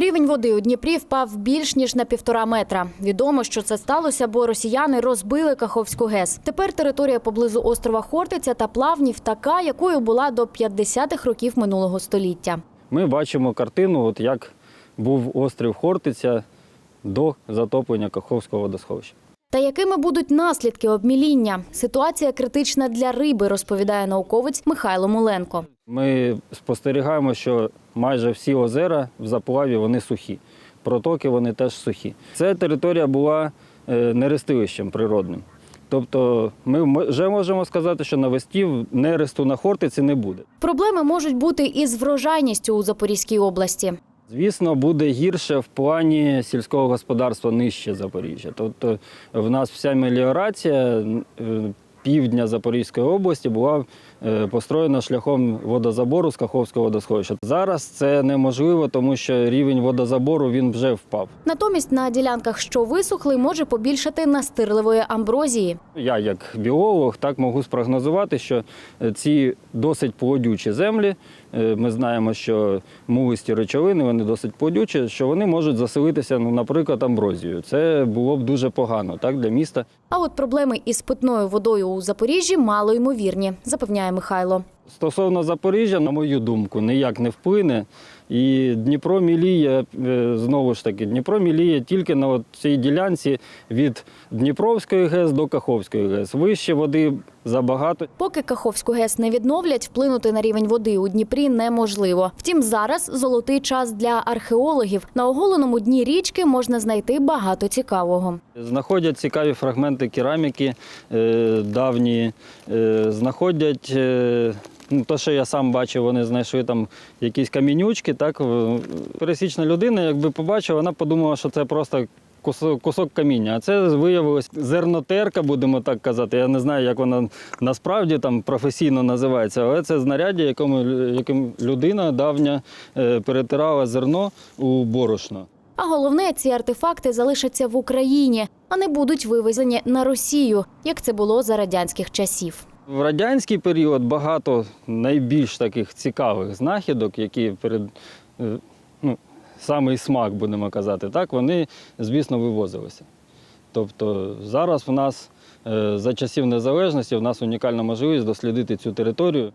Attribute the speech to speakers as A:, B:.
A: Рівень води у Дніпрі впав більш ніж на півтора метра. Відомо, що це сталося, бо росіяни розбили Каховську ГЕС. Тепер територія поблизу острова Хортиця та Плавнів така, якою була до 50-х років минулого століття.
B: Ми бачимо картину, от як був острів Хортиця до затоплення Каховського водосховища.
A: Та якими будуть наслідки обміління? Ситуація критична для риби, розповідає науковець Михайло Муленко.
B: Ми спостерігаємо, що майже всі озера в заплаві вони сухі. Протоки вони теж сухі. Ця територія була е, нерестилищем природним. Тобто ми вже можемо сказати, що навесні нересту на Хортиці не буде.
A: Проблеми можуть бути і з врожайністю у Запорізькій області.
B: Звісно, буде гірше в плані сільського господарства нижче Запоріжжя. Тобто в нас вся меліорація е, півдня Запорізької області була е, построєна шляхом водозабору з Каховського водосховища. Зараз це неможливо, тому що рівень водозабору він вже впав.
A: Натомість на ділянках, що висохли, може побільшати настирливої амброзії.
B: Я, як біолог, так можу спрогнозувати, що е, ці досить плодючі землі, е, ми знаємо, що мулисті речовини вони досить плодючі, що вони можуть заселитися, ну, наприклад, амброзією. Це було б дуже погано так, для міста.
A: А от проблеми із питною водою у Запоріжжі мало ймовірні, запевняє Михайло.
B: Стосовно Запоріжжя, на мою думку, ніяк не вплине. І Дніпро міліє, е, знову ж таки, Дніпро міліє тільки на цій ділянці від Дніпровської ГЕС до Каховської ГЕС. Вище води забагато.
A: Поки Каховську ГЕС не відновлять, вплинути на рівень води у Дніпрі неможливо. Втім, зараз золотий час для археологів. На оголеному дні річки можна знайти багато цікавого.
B: Знаходять цікаві фрагменти кераміки е, давні, е, знаходять. Ну, то, що я сам бачив, вони знайшли там якісь камінючки. Так? Пересічна людина, якби побачила, вона подумала, що це просто кусок каміння. А це виявилось зернотерка, будемо так казати. Я не знаю, як вона насправді там професійно називається, але це знаряддя, якому, яким людина давня е, перетирала зерно у борошно.
A: А головне, ці артефакти залишаться в Україні, а не будуть вивезені на Росію, як це було за радянських часів.
B: В радянський період багато найбільш таких цікавих знахідок, які перед е, ну, самий смак, будемо казати, так, вони, звісно, вивозилися. Тобто зараз в нас е, за часів незалежності в нас унікальна можливість дослідити цю територію.